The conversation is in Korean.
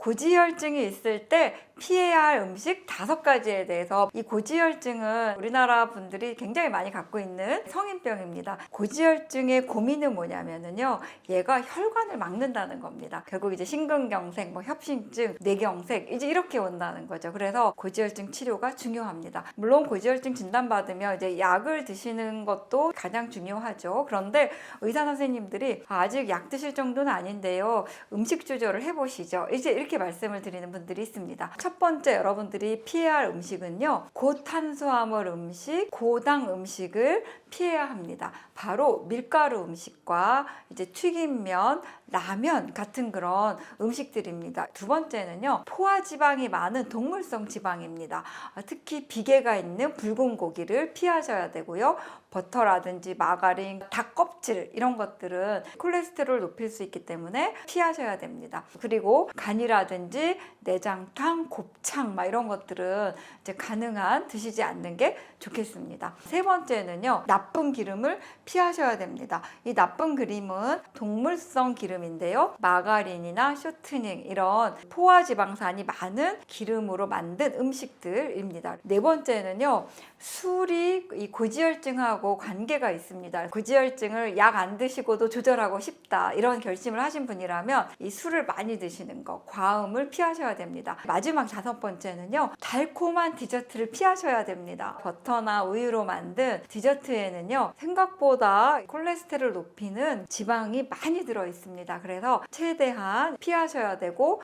고지혈증이 있을 때 피해야 할 음식 다섯 가지에 대해서 이 고지혈증은 우리나라 분들이 굉장히 많이 갖고 있는 성인병입니다. 고지혈증의 고민은 뭐냐면은요, 얘가 혈관을 막는다는 겁니다. 결국 이제 심근경색, 뭐 협심증, 뇌경색 이제 이렇게 온다는 거죠. 그래서 고지혈증 치료가 중요합니다. 물론 고지혈증 진단받으면 이제 약을 드시는 것도 가장 중요하죠. 그런데 의사 선생님들이 아직 약 드실 정도는 아닌데요. 음식 조절을 해보시죠. 이제 이렇게 말씀을 드리는 분들이 있습니다. 첫 번째 여러분들이 피해야 할 음식은요. 고탄수화물 음식, 고당 음식을 피해야 합니다. 바로 밀가루 음식과 이제 튀김면, 라면 같은 그런 음식들입니다. 두 번째는요. 포화 지방이 많은 동물성 지방입니다. 아, 특히 비계가 있는 붉은 고기를 피하셔야 되고요. 버터라든지 마가린, 닭 껍질 이런 것들은 콜레스테롤을 높일 수 있기 때문에 피하셔야 됩니다. 그리고 간이라든지 내장탕, 곱창 막 이런 것들은 이제 가능한 드시지 않는 게 좋겠습니다. 세 번째는요. 나쁜 기름을 피하셔야 됩니다. 이 나쁜 기름은 동물성 기름인데요. 마가린이나 쇼트닝 이런 포화 지방산이 많은 기름으로 만든 음식들입니다. 네 번째는요. 술이 이 고지혈증하고 관계가 있습니다. 고지혈증을 약 안 드시고도 조절하고 싶다 이런 결심을 하신 분이라면 이 술을 많이 드시는 거, 과음을 피하셔야 됩니다. 마지막 다섯 번째는요. 달콤한 디저트를 피하셔야 됩니다. 버터나 우유로 만든 디저트에는요. 생각보다 콜레스테롤 높이는 지방이 많이 들어 있습니다. 그래서 최대한 피하셔야 되고